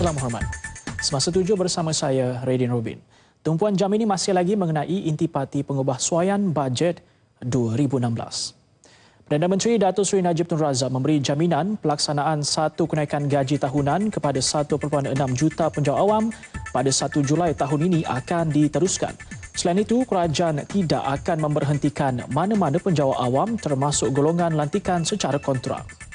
Salam hormat. Semasa tujuh bersama saya, Radin Robin. Tumpuan jam ini masih lagi mengenai intipati pengubah suaian bajet 2016. Perdana Menteri Datuk Seri Najib Tun Razak memberi jaminan pelaksanaan satu kenaikan gaji tahunan kepada 1.6 juta penjawat awam pada 1 Julai tahun ini akan diteruskan. Selain itu, kerajaan tidak akan memberhentikan mana-mana penjawat awam termasuk golongan lantikan secara kontrak.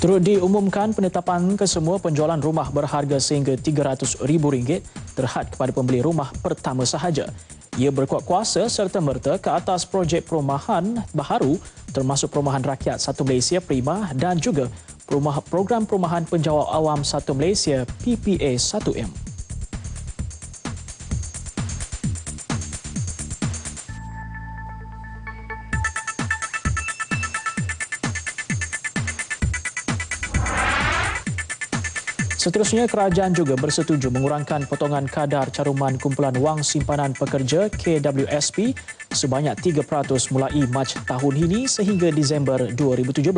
Turut diumumkan penetapan kesemua penjualan rumah berharga sehingga RM300,000 terhad kepada pembeli rumah pertama sahaja. Ia berkuat kuasa serta merta ke atas projek perumahan baharu termasuk perumahan rakyat Satu Malaysia Prima dan juga program perumahan penjawat awam Satu Malaysia PPA 1M. Seterusnya, kerajaan juga bersetuju mengurangkan potongan kadar caruman kumpulan wang simpanan pekerja KWSP sebanyak 3% mulai Mac tahun ini sehingga Disember 2017.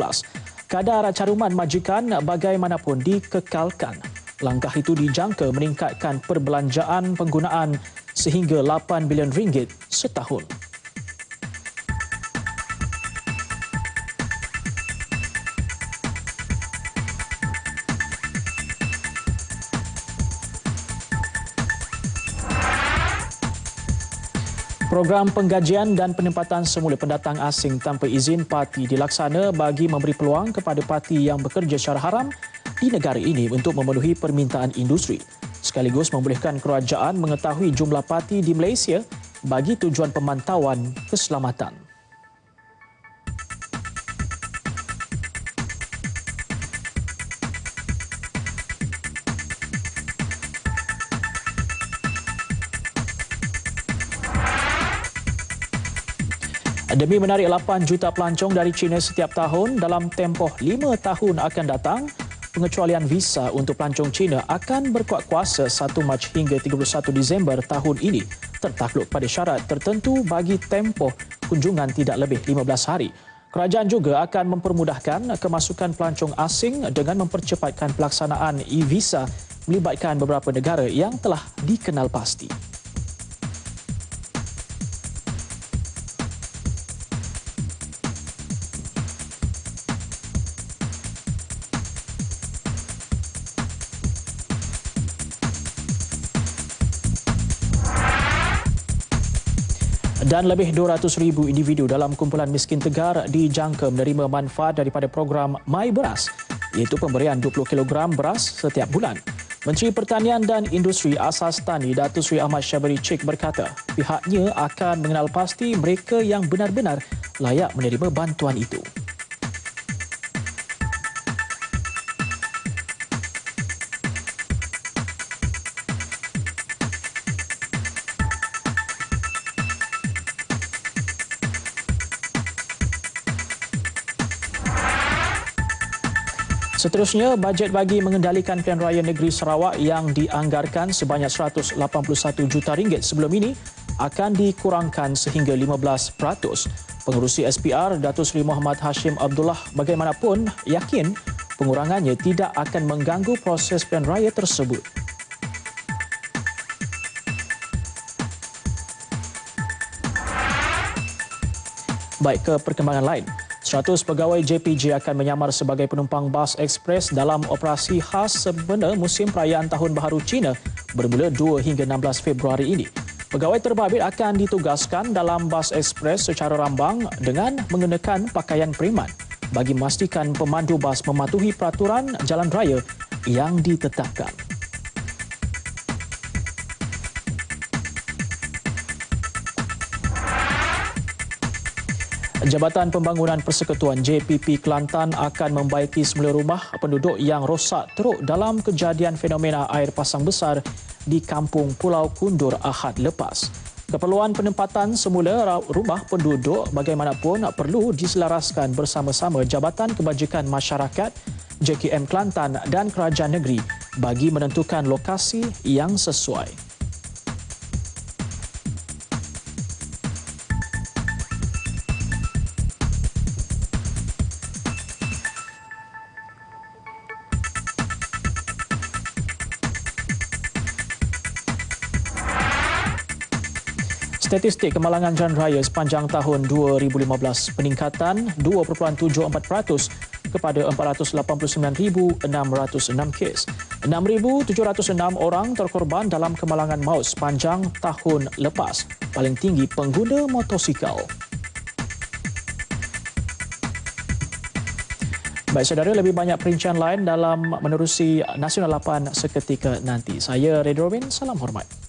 Kadar caruman majikan bagaimanapun dikekalkan. Langkah itu dijangka meningkatkan perbelanjaan penggunaan sehingga 8 bilion ringgit setahun. Program penggajian dan penempatan semula pendatang asing tanpa izin parti dilaksana bagi memberi peluang kepada parti yang bekerja secara haram di negara ini untuk memenuhi permintaan industri. Sekaligus membolehkan kerajaan mengetahui jumlah parti di Malaysia bagi tujuan pemantauan keselamatan. Demi menarik 8 juta pelancong dari China setiap tahun dalam tempoh 5 tahun akan datang, pengecualian visa untuk pelancong China akan berkuat kuasa 1 Mac hingga 31 Disember tahun ini tertakluk pada syarat tertentu bagi tempoh kunjungan tidak lebih 15 hari. Kerajaan juga akan mempermudahkan kemasukan pelancong asing dengan mempercepatkan pelaksanaan e-visa melibatkan beberapa negara yang telah dikenal pasti. Dan lebih 200,000 individu dalam kumpulan miskin tegar dijangka menerima manfaat daripada program My Beras iaitu pemberian 20 kg beras setiap bulan. Menteri Pertanian dan Industri Asas Tani Datuk Seri Ahmad Syabari Cik berkata pihaknya akan mengenal pasti mereka yang benar-benar layak menerima bantuan itu. Seterusnya, bajet bagi mengendalikan pilihan raya negeri Sarawak yang dianggarkan sebanyak 181 juta ringgit sebelum ini akan dikurangkan sehingga 15%. Pengurusi SPR Datuk Seri Muhammad Hashim Abdullah bagaimanapun yakin pengurangannya tidak akan mengganggu proses pilihan raya tersebut. Baik ke perkembangan lain. 100 pegawai JPJ akan menyamar sebagai penumpang bas ekspres dalam operasi khas sebenar musim perayaan Tahun Baharu Cina bermula 2 hingga 16 Februari ini. Pegawai terbabit akan ditugaskan dalam bas ekspres secara rambang dengan mengenakan pakaian primat bagi memastikan pemandu bas mematuhi peraturan jalan raya yang ditetapkan. Jabatan Pembangunan Persekutuan JPP Kelantan akan membaiki semula rumah penduduk yang rosak teruk dalam kejadian fenomena air pasang besar di Kampung Pulau Kundur Ahad lepas. Keperluan penempatan semula rumah penduduk bagaimanapun perlu diselaraskan bersama-sama Jabatan Kebajikan Masyarakat, JKM Kelantan dan Kerajaan Negeri bagi menentukan lokasi yang sesuai. Statistik kemalangan jalan raya sepanjang tahun 2015 peningkatan 2.74% kepada 489,606 kes. 6,706 orang terkorban dalam kemalangan maut sepanjang tahun lepas. Paling tinggi pengguna motosikal. Baik saudara, lebih banyak perincian lain dalam menerusi Nasional 8 seketika nanti. Saya Redrowin, salam hormat.